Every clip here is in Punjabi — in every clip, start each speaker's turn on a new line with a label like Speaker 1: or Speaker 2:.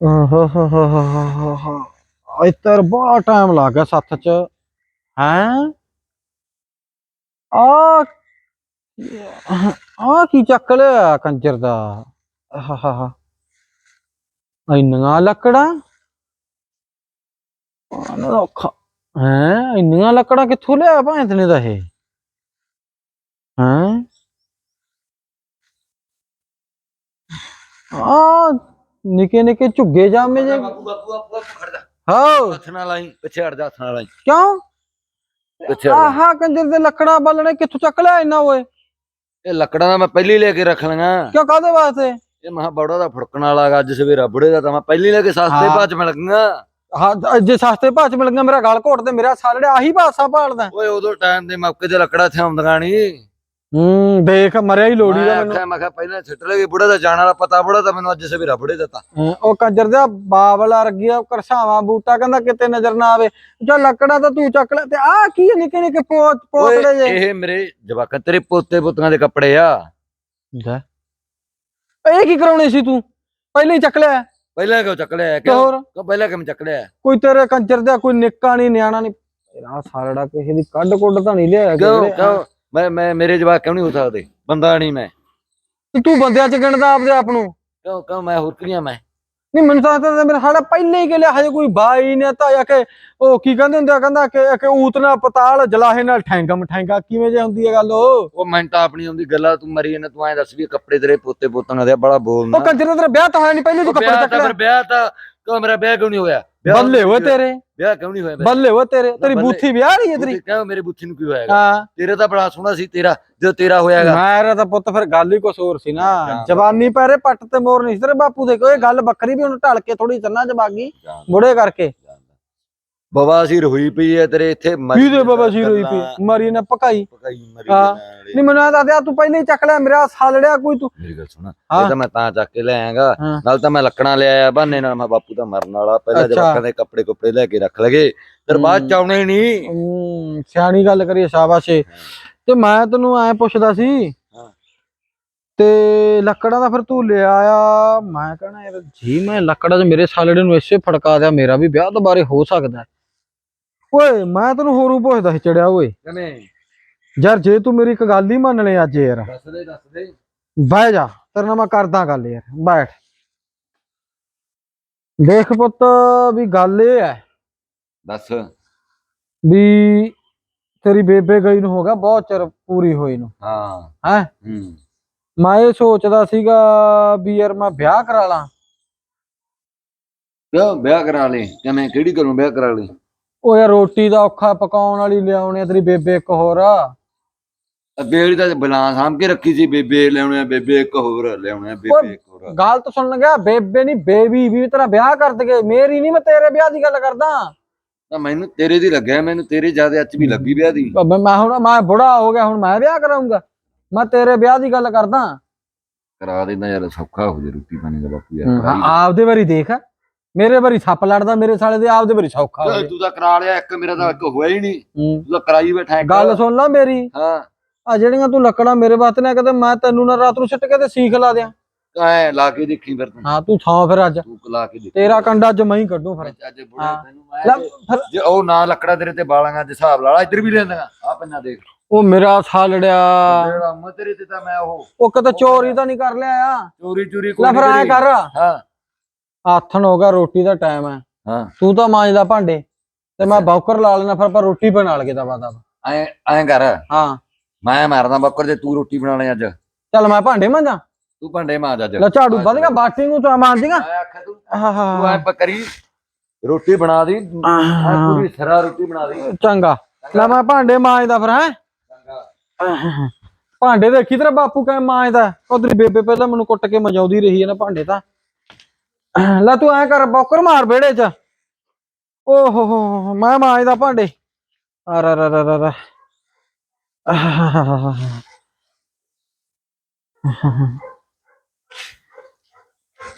Speaker 1: ਹੋ ਹੋ ਹੋ ਹੋ ਹੋ ਹੋ ਇੱਧਰ ਬਹੁਤ ਟਾਈਮ ਲੱਗ ਗਿਆ ਸੱਥ ਚ ਹੈਂ ਆ ਆ ਕੀ ਚੱਕ ਲਿਆ ਕੰਜਰ ਦਾ ਆਹਾਹਾ ਇੰਨੀਆਂ ਲੱਕੜਾਂ ਆਹ ਔਖਾ ਹੈ ਇੰਨੀਆਂ ਲੱਕੜਾਂ ਕਿੱਥੋਂ ਲਿਆ ਭਾਂਤ ਨੇ ਦਾ ਇਹ ਹੈਂ ਆ ਨਿੱਕੇ ਨਿੱਕੇ ਝੁੱਗੇ ਜਾਮੇ ਜੇ।
Speaker 2: ਬਾਪੂ ਬਾਪੂ
Speaker 1: ਹਾਂ
Speaker 2: ਹੱਥ ਨਾਲ ਆਈ ਪਿੱਛੇ ਹਟ ਜਾ ਹੱਥ ਨਾਲ ਆਈ।
Speaker 1: ਕਿਉਂ?
Speaker 2: ਪਿੱਛੇ
Speaker 1: ਆਹਾ ਕੰਜਰ ਦੇ ਲੱਕੜਾਂ ਬਾਲਣੇ ਕਿੱਥੋਂ ਚੱਕ ਲਿਆ ਇੰਨਾ ਓਏ?
Speaker 2: ਇਹ ਲੱਕੜਾਂ ਦਾ ਮੈਂ ਪਹਿਲੀ ਲੈ ਕੇ ਰੱਖ ਲਈਆਂ।
Speaker 1: ਕਿਉਂ ਕਾਦੇ ਵਾਸਤੇ?
Speaker 2: ਇਹ ਮਹਾ ਬੜਾ ਦਾ ਫੜਕਣ ਵਾਲਾ ਅੱਜ ਸਵੇਰਾ ਬੁੜੇ ਦਾ ਤਾਂ ਮੈਂ ਪਹਿਲੀ ਲੈ ਕੇ ਸਸਤੇ। ਭਾਅ ਚ ਮਿਲ ਗਈਆਂ।
Speaker 1: ਹਾਂ ਜੇ ਸਸਤੇ ਭਾਅ ਚ ਮਿਲ ਗਿਆ ਮੇਰਾ ਗਲ ਘੋਟ ਤੇ ਮੇਰਾ ਸਾਲੜਿਆ ਆਹੀ ਭਾਸਾ ਭਾਲਦਾ
Speaker 2: ਓਏ ਉਦੋਂ ਟਾਈਮ ਦੇ ਮੌਕੇ ਤੇ ਲੱਕੜਾਂ ਇੱਥੇ ਆਉਂਦੀਆਂ ਨਹੀਂ
Speaker 1: ਹੂੰ ਦੇਖ ਮਰਿਆ ਹੀ ਲੋੜੀ ਦਾ
Speaker 2: ਮੈਂ
Speaker 1: ਮੈਨੂੰ।
Speaker 2: ਆਖਿਆ ਮੈਂ ਕਿਹਾ ਪਹਿਲਾਂ ਛੱਟ ਲਗੇ ਬੁੜੇ ਦਾ ਜਾਣ ਵਾਲਾ ਪਤਾ ਬੁੜਾ ਤਾਂ ਮੈਨੂੰ ਅੱਜ ਸਵੇਰਾ ਬੁੜੇ ਦਾ ਤਾਂ।
Speaker 1: ਹਾਂ, ਉਹ ਕੰਜਰ ਦਾ ਬਾਬਲ ਅਰਗਿਆ ਕਰਸਾਵਾਂ ਬੂਟਾ ਕਹਿੰਦਾ ਕਿਤੇ ਨਜ਼ਰ ਨਾ ਆਵੇ। ਜਾਂ ਲੱਕੜਾਂ ਤਾਂ ਤੂੰ ਚੱਕ ਲੈ ਤੇ ਆਹ ਕੀ ਹੈ ਨਿੱਕੇ ਨਿੱਕੇ ਪੋਚੜੇ
Speaker 2: ਓਏ
Speaker 1: ਜੇ?
Speaker 2: ਇਹ ਮੇਰੇ ਜਵਾਕਾਂ ਤੇਰੇ ਪੋਤੇ ਪੁੱਤਾਂ ਦੇ ਕੱਪੜੇ ਆ।
Speaker 1: ਲੈ। ਇਹ ਕੀ ਕਰਾਉਣੇ ਸੀ ਤੂੰ? ਪਹਿਲਾਂ ਹੀ ਚੱਕ ਲਿਆ
Speaker 2: ਪਹਿਲਾਂ ਕਿਉਂ ਚੱਕ ਲਿਆ?
Speaker 1: ਤੇ
Speaker 2: ਕਿਉਂ?
Speaker 1: ਹੋਰ?
Speaker 2: ਪਹਿਲਾਂ ਕਿਉਂ ਚੱਕ ਲਿਆ?
Speaker 1: ਕੋਈ ਤੇਰੇ ਕੰਜਰ ਦਾ ਕੋਈ ਨਿੱਕਾ ਨਹੀਂ ਨਿਆਣਾ ਨਹੀਂ। ਤੇਰਾ ਸਾਲੜਾ ਕਿਸੇ ਦੀ ਕੱਢ ਕੁੱਢ ਤਾਂ ਨਹੀਂ ਲਿਆ
Speaker 2: ਕਿਉਂ। ਕਿਉਂ? ਮੈਂ ਮੈਂ ਮੇਰੇ ਜਵਾਕ ਕਿਉਂ ਨਹੀਂ ਹੋ ਸਕਦੇ? ਬੰਦਾ ਨਹੀਂ ਮੈਂ।
Speaker 1: ਤੇ ਤੂੰ ਬੰਦਿਆਂ ਚ ਗਿਣਦਾ ਆਪਦੇ ਆਪ ਨੂੰ?
Speaker 2: ਕਿਉਂ ਕਿਉਂ ਮੈਂ ਹੋਰ ਕਿਹੜੀਆਂ ਮੈਂ?
Speaker 1: ਨਹੀਂ ਮੈਨੂੰ ਤਾਂ ਤਾਂ ਮੇਰਾ ਸਾਲਾ ਪਹਿਲੇ ਹੀ ਲਿਆ ਹਜੇ ਕੋਈ ਬਾਈ ਨੇ ਤਾਂ ਆ ਕੇ ਉਹ ਕੀ ਕਹਿੰਦੇ ਹੁੰਦੇ ਆ ਕਹਿੰਦਾ ਕਿ ਕਿ ਊਤ ਨਾਲ ਪਤਾਲ ਜਲਾਹੇ ਨਾਲ ਠੈਂਗਮ ਠੈਂਗਾ ਕਿਵੇਂ ਜੇ ਹੁੰਦੀ ਹੈ ਗੱਲ ਉਹ?
Speaker 2: ਉਹ ਮੈਂ ਤਾਂ ਆਪਣੀ ਹੁੰਦੀ ਗੱਲਾਂ ਤੂੰ ਮਰੀ ਜਾਂਦਾ ਤੂੰ ਐਂ ਦੱਸ ਵੀ ਕੱਪੜੇ ਤੇਰੇ ਪੋਤੇ ਪੋਤਾਂ ਦੇ ਬੜਾ ਬੋਲਣਾ
Speaker 1: ਉਹ ਕੰਜਰ ਤੇਰਾ ਵਿਆਹ ਤਾਂ ਹੋਇਆ ਨਹੀਂ ਪਹਿਲੇ ਤੂੰ ਕੱਪੜੇ
Speaker 2: ਵਿਆਹ
Speaker 1: ਚੱਕ
Speaker 2: ਤਾਂ
Speaker 1: ਲਿਆ
Speaker 2: ਫਿਰ ਵਿਆਹ ਤਾਂ ਕਿਉਂ ਮੇਰਾ ਵਿਆਹ ਕਿਉਂ ਨਹੀਂ ਹੋਇਆ? ਵਿਆਹ
Speaker 1: ਬੱਲੇ
Speaker 2: ਨਹੀਂ
Speaker 1: ਤੇਰੇ?
Speaker 2: ਹੋਇਆ? ਵਿਆਹ ਕਿਉਂ ਨਹੀਂ ਹੋਇਆ ਮੇਰਾ?
Speaker 1: ਬੱਲੇ ਹੋਏ ਤੇਰੇ? ਤੇਰੀ
Speaker 2: ਬੱਲੇ।
Speaker 1: ਬੂਥੀ ਵਿਆਹ ਰਹੀ ਹੈ ਤੇਰੀ?
Speaker 2: ਕਿਉਂ? ਮੇਰੇ ਬੁੱਥੀ ਨੂੰ ਕੀ ਹੋਇਆਗਾ
Speaker 1: ਹਾਂ।
Speaker 2: ਤੇਰੇ ਤਾਂ ਬੜਾ ਸੋਹਣਾ ਸੀ ਤੇਰਾ ਜਦੋਂ ਤੇਰਾ ਹੋਇਆਗਾ।
Speaker 1: ਮੇਰਾ ਤਾਂ ਪੁੱਤ ਫਿਰ ਗੱਲ ਹੀ ਕੁਛ ਹੋਰ ਸੀ ਨਾ।
Speaker 2: ਜਾਣਦਾ।
Speaker 1: ਜਵਾਨੀ ਪੈਰੇ ਪੱਟ ਤੇ ਮੋਰ ਨਹੀਂ ਸੀ ਤੇਰੇ ਬਾਪੂ ਦੇ। ਕੋਈ ਗੱਲ ਵੱਖਰੀ ਵੀ ਹੁਣ ਢਲ ਕੇ ਥੋੜੀ ਚੰਨਾ ਜਵਾਗੀ। ਬੁੜੇ ਕਰਕੇ।
Speaker 2: ਬਵਾ ਸੀ ਹੋਈ ਪਈ ਹੈ ਤੇਰੇ ਇੱਥੇ ਮਰੀ
Speaker 1: ਕੀ ਦੇ ਬਾਬਾ ਜੀ ਰੋਈ ਪਈ ਮਰੀ ਨੇ ਪਕਾਈ
Speaker 2: ਪਕਾਈ ਮਰੀ
Speaker 1: ਹਾਂ।
Speaker 2: ਨਾਲੇ।
Speaker 1: ਨਹੀਂ ਮੈਨੂੰ ਦਿਆ ਤੂੰ ਪਹਿਲੇ ਹੀ ਚੱਕ ਲਿਆ ਮੇਰਾ ਸਾਲੜਿਆ ਕੋਈ ਤੂੰ
Speaker 2: ਮੇਰੀ ਗੱਲ ਸੁਣ
Speaker 1: ਹਾਂ।
Speaker 2: ਇਹ ਤਾਂ ਮੈਂ ਤਾਂ ਚੱਕ ਕੇ ਲੈ ਆਇਆਗਾ
Speaker 1: ਹਾਂ।
Speaker 2: ਨਾਲ ਤਾਂ ਮੈਂ ਲੱਕੜਾਂ ਲੈ ਆਇਆ ਬਹਾਨੇ ਨਾਲ ਮੈਂ ਬਾਪੂ ਦਾ ਮਰਨ ਵਾਲਾ ਪਹਿਲਾਂ
Speaker 1: ਅੱਛਾ।
Speaker 2: ਜਵਾਕਾਂ ਦੇ ਕੱਪੜੇ ਕੁੱਪੜੇ ਲੈ ਕੇ ਰੱਖ ਲਗੇ ਫਿਰ ਬਾਅਦ ਚ ਆਉਣੇ ਨਹੀਂ
Speaker 1: ਹੂੰ ਸਿਆਣੀ ਗੱਲ ਕਰੀਏ ਸ਼ਾਬਾਸ਼ ਏ। ਤੇ ਮੈਂ ਤੈਨੂੰ ਐ ਪੁੱਛਦਾ ਸੀ
Speaker 2: ਹਾਂ।
Speaker 1: ਤੇ ਲੱਕੜਾਂ ਦਾ ਫਿਰ ਤੂੰ ਲੈ ਆਇਆ ਮੈਂ ਕਹਣਾ ਯਾਰ ਜੀ ਮੈਂ ਲੱਕੜਾਂ 'ਚ ਮੇਰੇ ਸਾਲੜੇ ਨੂੰ ਇਸੇ ਫੜਕਾ ਦਿਆ ਮੇਰਾ ਵੀ ਵਿਆਹ ਦੁਬਾਰੇ ਹੋ ਸਕਦਾ ਹੈ। ਓਏ ਮੈਂ ਤੈਨੂੰ ਹੋਰੂ ਪੁੱਛਦਾ ਸੀ ਚੜਿਆ ਓਏ।
Speaker 2: ਕਿਵੇਂ
Speaker 1: ਯਾਰ ਜੇ ਤੂੰ ਮੇਰੀ ਇੱਕ ਗੱਲ ਹੀ ਮੰਨ ਲੈ ਅੱਜ ਯਾਰ।
Speaker 2: ਦੱਸ ਦੇ ਦੱਸ ਦੇ।
Speaker 1: ਬਹਿ ਜਾ ਤੇਰੇ ਨਾਲ ਮੈਂ ਕਰਦਾ ਗੱਲ ਯਾਰ ਬੈਠ। ਦੇਖ ਪੁੱਤ ਵੀ ਗੱਲ ਇਹ ਹੈ
Speaker 2: ਦੱਸ।
Speaker 1: ਵੀ ਤੇਰੀ ਬੇਬੇ ਗਈ ਨੂੰ ਹੋ ਗਿਆ ਬਹੁਤ ਚਿਰ ਪੂਰੀ ਹੋਈ ਨੂੰ।
Speaker 2: ਹਾਂ।
Speaker 1: ਹੈ?
Speaker 2: ਹੂੰ।
Speaker 1: ਮੈਂ ਇਹ ਸੋਚਦਾ ਸੀਗਾ ਵੀ ਯਾਰ ਮੈਂ ਵਿਆਹ ਕਰਾ ਲਾਂ।
Speaker 2: ਕਿਉਂ? ਵਿਆਹ ਕਰਾ ਲਈ। ਕਿਵੇਂ ਕਿਹੜੀ ਕਰੂੰ ਵਿਆਹ ਕਰਾ ਲਈ?
Speaker 1: ਯਾਰ ਰੋਟੀ ਦਾ ਔਖਾ ਪਕਾਉਣ ਵਾਲੀ ਲਿਆਉਣੀ ਤੇਰੀ ਬੇਬੇ ਇੱਕ ਹੋਰ। ਆ
Speaker 2: ਜਿਹੜੀ ਤਾਂ ਬਲਾਂ ਸਾਂਭ ਕੇ ਰੱਖੀ ਸੀ ਬੇਬੇ ਲਿਆਉਣੇ ਬੇਬੇ ਇੱਕ ਹੋਰ ਲਿਆਉਣੇ ਬੇਬੇ ਇੱਕ ਹੋਰ।
Speaker 1: ਗੱਲ ਤਾਂ ਸੁਣ ਲੱਗਿਆ ਬੇਬੇ ਨਹੀਂ ਬੇਬੀ ਵੀ ਤੇਰਾ ਵਿਆਹ ਕਰ ਦਗੇ ਮੇਰੀ ਨਹੀਂ ਮੈਂ ਤੇਰੇ ਵਿਆਹ ਦੀ ਗੱਲ ਕਰਦਾ।
Speaker 2: ਤਾਂ ਮੈਨੂੰ ਤੇਰੇ ਦੀ ਲੱਗਿਆ ਮੈਨੂੰ ਤੇਰੇ ਜ਼ਿਆਦਾ ਅੱਛ ਵੀ ਲੱਗੀ ਵਿਆਹ ਦੀ।
Speaker 1: ਮੈਂ ਹੁਣ ਮੈਂ ਬੁੜਾ ਹੋ ਗਿਆ ਹੁਣ ਮੈਂ ਵਿਆਹ ਕਰਾਉਂਗਾ ਮੈਂ ਤੇਰੇ ਵਿਆਹ ਦੀ ਗੱਲ ਕਰਦਾ।
Speaker 2: ਕਰਾ ਦੇਣਾ ਯਾਰ ਸੌਖਾ ਹੋ ਜੇ ਰੋਟੀ ਪਾਣੀ ਦਾ ਬਾਪੂ ਯਾਰ ਦੇ।
Speaker 1: ਆਪਦੇ ਵਾਰੀ ਦੇਖ। ਮੇਰੇ ਵਾਰੀ ਸੱਪ ਲੜਦਾ ਮੇਰੇ ਸਾਲੇ ਦੇ ਆਪਦੇ ਵਾਰੀ ਸੌਖਾ ਹੋ ਗਿਆ।
Speaker 2: ਤੂੰ ਤਾਂ ਕਰਾ ਲਿਆ ਇੱਕ ਮੇਰਾ ਤਾਂ ਇੱਕ ਹੋਇਆ ਹੀ ਨਹੀਂ। ਤੂੰ ਤਾਂ ਕਰਾਈ ਬੈਠਾ ਇੱਕ।
Speaker 1: ਗੱਲ ਸੁਣ ਲੈ ਮੇਰੀ।
Speaker 2: ਹਾਂ।
Speaker 1: ਆ ਜਿਹੜੀਆਂ ਤੂੰ ਲੱਕੜਾਂ ਮੇਰੇ ਵਾਸਤੇ ਨਾ ਕਦੇ ਮੈਂ ਤੈਨੂੰ ਨਾ ਰਾਤ ਨੂੰ ਸਿੱਟ ਕੇ ਤੇ ਸੀਖ ਲਾ ਦਿਆਂ।
Speaker 2: ਐ ਲਾ ਕੇ ਦੇਖੀ ਫਿਰ ਤੂੰ।
Speaker 1: ਹਾਂ ਤੂੰ ਥਾਂ ਫਿਰ ਅੱਜ।
Speaker 2: ਤੂੰ ਲਾ ਕੇ ਦੇਖੀ।
Speaker 1: ਤੇਰਾ ਕੰਡਾ ਅੱਜ ਮੈਂ ਹੀ ਕੱਢੂ ਫਿਰ।
Speaker 2: ਅੱਜ ਬੁੜੇ। ਤੈਨੂੰ ਮੈਂ
Speaker 1: ਫਿਰ
Speaker 2: ਜੇ ਉਹ ਨਾ ਲੱਕੜਾ ਤੇਰੇ ਤੇ ਬਾਲਾਂਗਾ ਦੇ ਹਿਸਾਬ ਲਾ ਲਾ ਇੱਧਰ ਵੀ ਲੈਂਦਾ। ਆ ਪੰਨਾ ਦੇਖ।
Speaker 1: ਉਹ ਮੇਰਾ ਸਾਲੜਿਆ
Speaker 2: ਤੇਰਾ ਮੈਂ ਤੇਰੇ ਤੇ ਤਾਂ ਮੈਂ ਉਹ
Speaker 1: ਉਹ ਕਿਤੇ ਚੋਰੀ ਤਾਂ ਨਹੀਂ ਕਰ ਲਿਆ ਆ।
Speaker 2: ਚੋਰੀ ਚੋਰੀ
Speaker 1: ਲੈ ਫਿਰ ਐ
Speaker 2: ਨੀ
Speaker 1: ਕਰ।
Speaker 2: ਕਰੀ। ਹਾਂ।
Speaker 1: ਆਥਣ ਹੋ ਗਿਆ ਰੋਟੀ ਦਾ ਟਾਈਮ ਹੈ
Speaker 2: ਹਾਂ।
Speaker 1: ਤੂੰ ਤਾਂ ਮਾਂਜਦਾ ਭਾਂਡੇ ਤੇ ਮੈਂ। ਬੌਕਰ ਲਾ ਲੈਣਾ ਫਿਰ ਆਪਾਂ ਰੋਟੀ ਬਣਾ ਲਗੇ ਦਵਾ ਦਵਾ
Speaker 2: ਐ ਐ ਕਰ।
Speaker 1: ਹਾਂ।
Speaker 2: ਮੈਂ ਮਾਰਦਾ ਬੱਕਰ ਜੇ ਤੂੰ ਰੋਟੀ ਬਣਾ ਲੈ ਅੱਜ।
Speaker 1: ਚੱਲ ਮੈਂ ਭਾਂਡੇ ਮਾਂਜਾਂ।
Speaker 2: ਤੂੰ ਭਾਂਡੇ ਮਾਂਜ ਅੱਜ।
Speaker 1: ਲੈ ਝਾੜੂ ਵੱਧ ਗਿਆ ਬਾਟੀ ਨੂੰ ਤਾਂ ਮਾਂਜੀਆਂ।
Speaker 2: ਮੈਂ ਆਖਿਆ ਤੂੰ ਤੂੰ ਐ ਪਕਰੀ ਰੋਟੀ ਬਣਾ ਦੀ ਐ ਪੂਰੀ ਸਰਾ ਰੋਟੀ ਬਣਾ ਦੀ।
Speaker 1: ਚੰਗਾ। ਲੈ ਮੈਂ ਭਾਂਡੇ ਮਾਂਜਦਾ ਫਿਰ ਹੈ।
Speaker 2: ਚੰਗਾ।
Speaker 1: ਭਾਂਡੇ ਦੇਖੀ ਤੇਰਾ ਬਾਪੂ ਕਿਵੇਂ ਮਾਂਜਦਾ। ਉਧਰ ਬੇਬੇ ਪਹਿਲਾਂ ਮੈਨੂੰ ਕੁੱਟ ਕੇ ਮਜਾਉਂਦੀ ਰਹੀ ਹੈ ਨਾ ਭਾਂਡੇ ਤਾਂ। ਲੈ ਤੂੰ ਐ ਕਰ, ਬੌਕਰ ਮਾਰ ਵਿਹੜੇ 'ਚ। ਓ ਹੋ ਹੋ ਮੈਂ ਮਾਂਜਦਾ ਭਾਂਡੇ। ਅਰ ਅਰ ਅਰ ਅਰ ਅਰ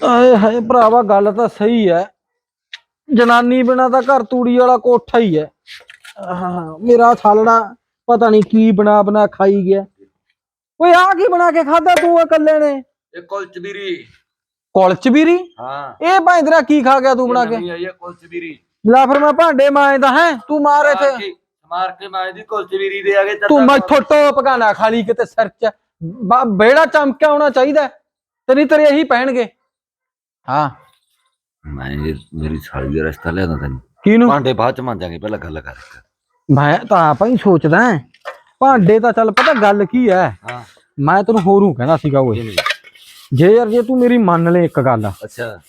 Speaker 1: ਆਏ ਹਾਏ ਭਰਾਵਾ, ਗੱਲ ਤਾਂ ਸਹੀ ਹੈ ਜਨਾਨੀ ਬਿਨਾ ਤਾਂ ਘਰ ਤੂੜੀ ਵਾਲਾ ਕੋਠਾ ਹੀ ਹੈ ਮੇਰਾ ਸਾਲੜਾ ਪਤਾ ਨਹੀਂ ਕੀ ਬਣਾ ਬਣਾ ਖਾਈ ਗਿਆ। ਓਏ ਆ ਕੀ ਬਣਾ ਕੇ ਖਾਦਾ ਤੂੰ ਇਕੱਲੇ ਨੇ?
Speaker 2: ਇਹ ਕੁਲਚ ਵੀਰੀ
Speaker 1: ਕੁਲਚਬੀਰੀ
Speaker 2: ਹਾਂ।
Speaker 1: ਇਹ ਭਾਂਦਰਾ ਕੀ ਖਾ ਗਿਆ ਤੂੰ ਬਣਾ ਕੇ?
Speaker 2: ਨਵੀਂ ਆਈ ਆ ਕੁਲਚਵੀਰੀ
Speaker 1: ਲੈ ਫਿਰ ਮੈਂ ਭਾਂਡੇ ਮਾਂਜਦਾ ਹੈ ਤੂੰ ਮਾਰ ਇੱਥੇ।
Speaker 2: ਮਾਰ ਕੇ ਮਾਰ ਦੀ ਕੁਲਚਵੀਰੀ ਦੇ ਆਗੇ
Speaker 1: ਤੂੰ ਮੈਥੋਂ ਟੋਪ ਗਾਣਾ ਖਾਲੀ ਕਿਤੇ ਸਿਰ ਚ। ਬੇੜਾ ਚਮਕਿਆ ਹੋਣਾ ਚਾਹੀਦਾ। ਤੇ ਨਹੀਂ ਤੇਰੇ ਇਹੀ ਪਹਿਣਗੇ ਹਾਂ।
Speaker 2: ਮੈਂ ਮੇਰੀ ਸਾਲੀ ਦਾ ਰਸਤਾ ਲਿਆਦਾ ਤੈਨੂੰ।
Speaker 1: ਕਿਹਨੂੰ?
Speaker 2: ਭਾਂਡੇ ਬਾਅਦ ਚ ਮਾਂਜਾਂਗੇ ਪਹਿਲਾਂ ਗੱਲ ਕਰ
Speaker 1: ਮੈਂ ਤਾਂ ਆਪਾਂ ਹੀ ਸੋਚਦਾ। ਭਾਂਡੇ ਤਾਂ ਚੱਲ ਪਤਾ ਗੱਲ ਕੀ ਹੈ?
Speaker 2: ਹਾਂ।
Speaker 1: ਮੈਂ ਤੈਨੂੰ ਹੋਰੂ ਕਹਿੰਦਾ ਸੀਗਾ ਓਏ।
Speaker 2: ਕਿਵੇਂ
Speaker 1: ਜੇ ਯਾਰ ਜੇ ਤੂੰ ਮੇਰੀ ਮੰਨ ਲੈ ਇੱਕ ਗੱਲ।
Speaker 2: ਅੱਛਾ।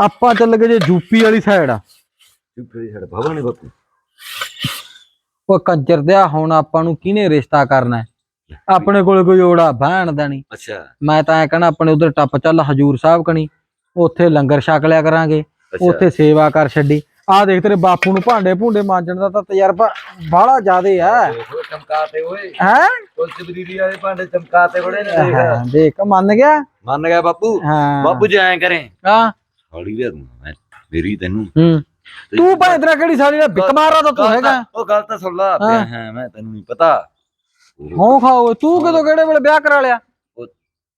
Speaker 1: ਆਪਾਂ ਚੱਲ ਗਏ ਜੇ ਯੂਪੀ ਵਾਲੀ ਸਾਈਡ ਆ।
Speaker 2: ਤੂੰ ਫਿਰ ਛੜ ਭਵਨ ਬਾਪੂ।
Speaker 1: ਉਹ ਕੰਜਰ ਦਿਆ ਹੁਣ ਆਪਾਂ ਨੂੰ ਕਿਹਨੇ ਰਿਸ਼ਤਾ ਕਰਨਾ ਹੈ? ਆਪਣੇ ਕੋਲ ਕੋਈ ਓੜਾ ਬਹਿਣ ਦਾ ਨਹੀਂ।
Speaker 2: ਅੱਛਾ।
Speaker 1: ਮੈਂ ਤਾਂ ਐ ਕਹਣਾ ਆਪਣੇ ਉਧਰ ਟੱਪ ਚੱਲ ਹਜੂਰ ਸਾਹਿਬ ਕਣੀ। ਉੱਥੇ ਲੰਗਰ ਛਕ ਲਿਆ ਕਰਾਂਗੇ। ਉੱਥੇ ਸੇਵਾ ਕਰ ਛੱਡੀ। ਆਹ ਦੇਖ ਤੇਰੇ ਬਾਪੂ ਨੂੰ ਭਾਂਡੇ ਭੁੰਡੇ ਮਾਂਜਣ ਦਾ ਤਾਂ ਤਜਰਬਾ ਬਾਹਲਾ ਜ਼ਿਆਦੇ ਆ।
Speaker 2: ਚਮਕਾਤੇ ਓਏ।
Speaker 1: ਹੈ?
Speaker 2: ਕੁਲਚਵੀਰੀ ਵਾਲੇ ਭਾਂਡੇ ਚਮਕਾਤੇ ਬੜੇ ਨੇ ਦੇਖ।
Speaker 1: ਦੇਖ ਮੰਨ ਗਿਆ?
Speaker 2: ਮੰਨ ਗਿਆ ਬਾਪੂ।
Speaker 1: ਹਾਂ।
Speaker 2: ਬਾਪੂ ਜੀ ਐਂ ਕਰੇ।
Speaker 1: ਹਾਂ।
Speaker 2: ਲਿਆ ਦੂੰ ਮੇਰੀ ਤੈਨੂੰ।
Speaker 1: ਹੂੰ। ਤੂੰ ਭਾਂ ਤੇਰਾ ਕਿਹੜੀ ਸਾਲੀ ਦਾ ਬਿਕ ਮਾਰਾ ਤਾਂ ਤੂੰ
Speaker 2: ਗੱਲ
Speaker 1: ਹੈਗਾ।
Speaker 2: ਤਾਂ- ਉਹ ਗੱਲ ਤਾਂ ਸੁਣ ਲਾ
Speaker 1: ਹਾਂ।
Speaker 2: ਹਾਂ ਮੈਂ ਤੈਨੂੰ ਨਹੀਂ ਪਤਾ।
Speaker 1: ਹੋ ਖਾਓ ਤੂੰ ਕਦੋਂ ਕਿਹੜੇ ਵੇਲੇ ਵਿਆਹ ਕਰਾ ਲਿਆ?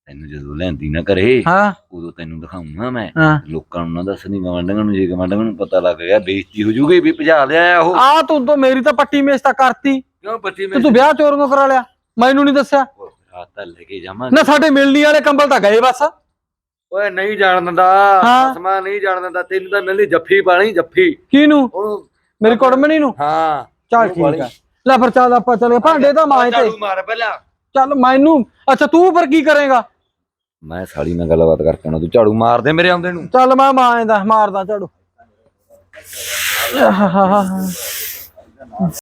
Speaker 2: ਤੈਨੂੰ ਜਦੋਂ ਲੈਂਦੀ ਨਾ ਕਰੇ
Speaker 1: ਹਾਂ।
Speaker 2: ਉਦੋਂ ਤੈਨੂੰ ਦਿਖਾਉਂਗਾ ਮੈਂ।
Speaker 1: ਹਾਂ।
Speaker 2: ਲੋਕਾਂ ਨੂੰ ਨਾ ਦੱਸਣੀ ਗਵੰਡਾਂ ਨੂੰ ਜੇ ਗਵੰਡਾਂ ਨੂੰ ਪਤਾ ਲੱਗ ਗਿਆ ਬੇਇੱਜ਼ਤੀ ਹੋ ਜੂਗੀ ਵੀ ਭਜਾ ਲਿਆ ਉਹ।
Speaker 1: ਆ ਤੂੰ ਤਾਂ ਮੇਰੀ ਤਾਂ ਪੱਟੀ ਮੇਸ ਤਾਂ ਕਰਤੀ।
Speaker 2: ਕਿਉਂ ਬੱਚੀ
Speaker 1: ਤੇ ਤੂੰ ਵਿਆਹ ਚੋਰੀਆਂ ਕਰਾ ਲਿਆ। ਮੈਨੂੰ ਨਹੀਂ ਦੱਸਿਆ।
Speaker 2: ਰਾਤ ਤਾਂ ਲੈ ਕੇ ਜਾਵਾਂ
Speaker 1: ਨਾ ਸਾਡੇ ਮਿਲਣੀ ਵਾਲੇ ਕੰਬਲ ਤਾਂ ਗਏ ਬਸ।
Speaker 2: ਓਏ ਨਹੀਂ ਜਾਣ ਦਿੰਦਾ।
Speaker 1: ਹਾਂ।
Speaker 2: ਅਸਮਾ ਨਹੀਂ ਜਾਣ ਦਿੰਦਾ। ਤੈਨੂੰ ਤਾਂ ਮਿਲਣੀ ਜੱਫੀ ਪਾਣੀ ਜੱਫੀ।
Speaker 1: ਕਿਹਨੂੰ?
Speaker 2: ਉਹਨੂੰ
Speaker 1: ਮੇਰੀ ਕੁੜਮਣੀ ਨੂੰ?
Speaker 2: ਹਾਂ।
Speaker 1: ਚੱਲ ਠੀਕ ਆ। ਲੈ ਫਿਰ ਚੱਲ ਆਪਾਂ ਚੱਲੇ ਭਾਂਡੇ ਤਾਂ ਮਾਏ ਤੇ।
Speaker 2: ਝਾੜੂ ਮਾਰ ਪਹਿਲਾਂ।
Speaker 1: ਚੱਲ ਮੈਨੂੰ। ਅੱਛਾ ਤੂੰ ਫਿਰ ਕੀ ਕਰੇਗਾ?
Speaker 2: ਮੈਂ ਸਾਲੀ ਨਾਲ ਗੱਲਬਾਤ ਕਰਕੇ ਆਉਣਾ, ਤੂੰ ਝਾੜੂ ਮਾਰ ਦੇ ਮੇਰੇ ਆਉਂਦੇ ਨੂੰ।
Speaker 1: ਚੱਲ ਮੈਂ ਮਾਰਦਾ ਮਾਰਦਾ ਝਾੜੂ।